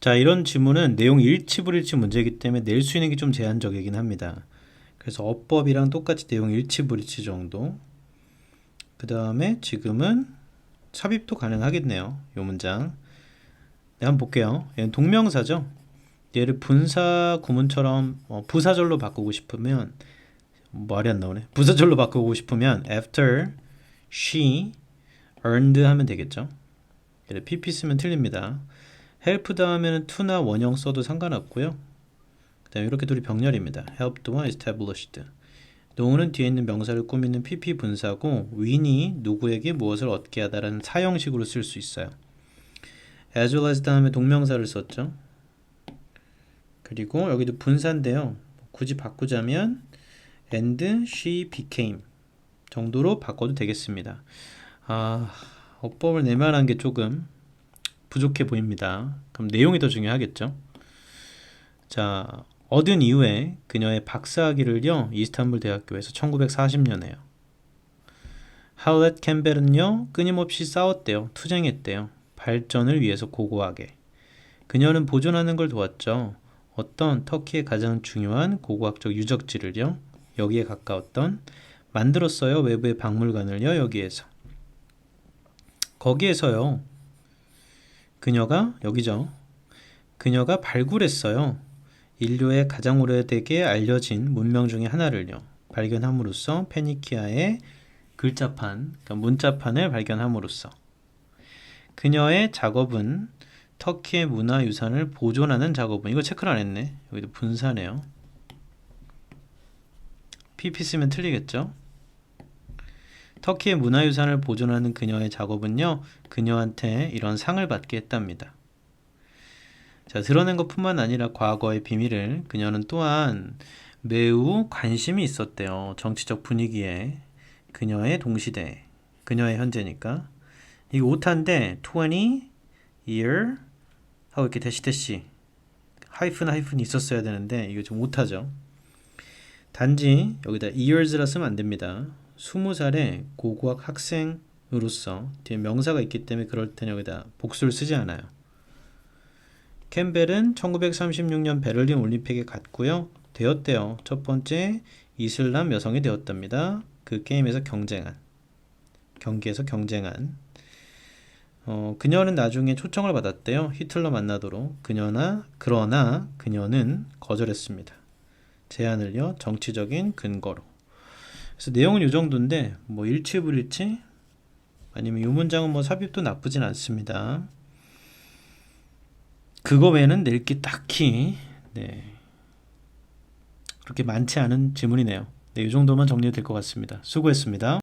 자, 이런 지문은 내용 일치 불일치 문제이기 때문에 낼 수 있는 게 좀 제한적이긴 합니다. 그래서 어법이랑 똑같이 내용 일치 불일치 정도. 그 다음에 지금은 삽입도 가능하겠네요. 이 문장. 네, 한번 볼게요. 얘는 동명사죠. 얘를 분사 구문처럼 어, 부사절로 바꾸고 싶으면 말이 안 나오네. 부사절로 바꾸고 싶으면 after she earned 하면 되겠죠. 얘를 pp 쓰면 틀립니다. Help 다음에는 to나 원형 써도 상관없고요. 그다음에 이렇게 둘이 병렬입니다. helped와 established. 노는 뒤에 있는 명사를 꾸미는 pp 분사고 win이 누구에게 무엇을 얻게 하다라는 사형식으로 쓸 수 있어요. as well as 다음에 동명사를 썼죠. 그리고 여기도 분사인데요. 굳이 바꾸자면 and she became 정도로 바꿔도 되겠습니다. 아, 어법을 내면한 게 조금 부족해 보입니다. 그럼 내용이 더 중요하겠죠? 자, 얻은 이후에 그녀의 박사학위를요, 이스탄불 대학교에서 1940년에요. 하울렛 캠벨은요, 끊임없이 싸웠대요. 투쟁했대요. 발전을 위해서 고고하게. 그녀는 보존하는 걸 도왔죠. 어떤 터키의 가장 중요한 고고학적 유적지를요, 여기에 가까웠던 만들었어요. 외부의 박물관을요, 여기에서. 거기에서요, 그녀가 여기죠. 그녀가 발굴했어요. 인류의 가장 오래되게 알려진 문명 중의 하나를요. 발견함으로써 페니키아의 글자판, 그러니까 문자판을 발견함으로써 그녀의 작업은 터키의 문화유산을 보존하는 작업은 이거 체크를 안 했네. 여기도 분사네요. PP 쓰면 틀리겠죠? 터키의 문화유산을 보존하는 그녀의 작업은요, 그녀한테 이런 상을 받게 했답니다. 자, 드러낸 것 뿐만 아니라 과거의 비밀을 그녀는 또한 매우 관심이 있었대요. 정치적 분위기에. 그녀의 동시대, 그녀의 현재니까. 이게 오타인데, 20 year 하고 이렇게 대시 대시 하이픈 하이픈이 있었어야 되는데 이거 좀 오타죠. 단지 여기다 years라 쓰면 안 됩니다. 20살의 고고학 학생으로서 뒤에 명사가 있기 때문에 그럴 때는 여기다 복수를 쓰지 않아요. 캠벨은 1936년 베를린 올림픽에 갔고요. 되었대요. 첫 번째 이슬람 여성이 되었답니다. 그 게임에서 경쟁한 경기에서 경쟁한 어, 그녀는 나중에 초청을 받았대요. 히틀러 만나도록. 그녀나 그러나 그녀는 거절했습니다. 제안을요. 정치적인 근거로. 그래서 내용은 이 정도인데 뭐 일치 불일치 아니면 이 문장은 뭐 삽입도 나쁘진 않습니다. 그거 외에는 낼 게 딱히 네. 그렇게 많지 않은 지문이네요. 네, 이 정도만 정리될 것 같습니다. 수고했습니다.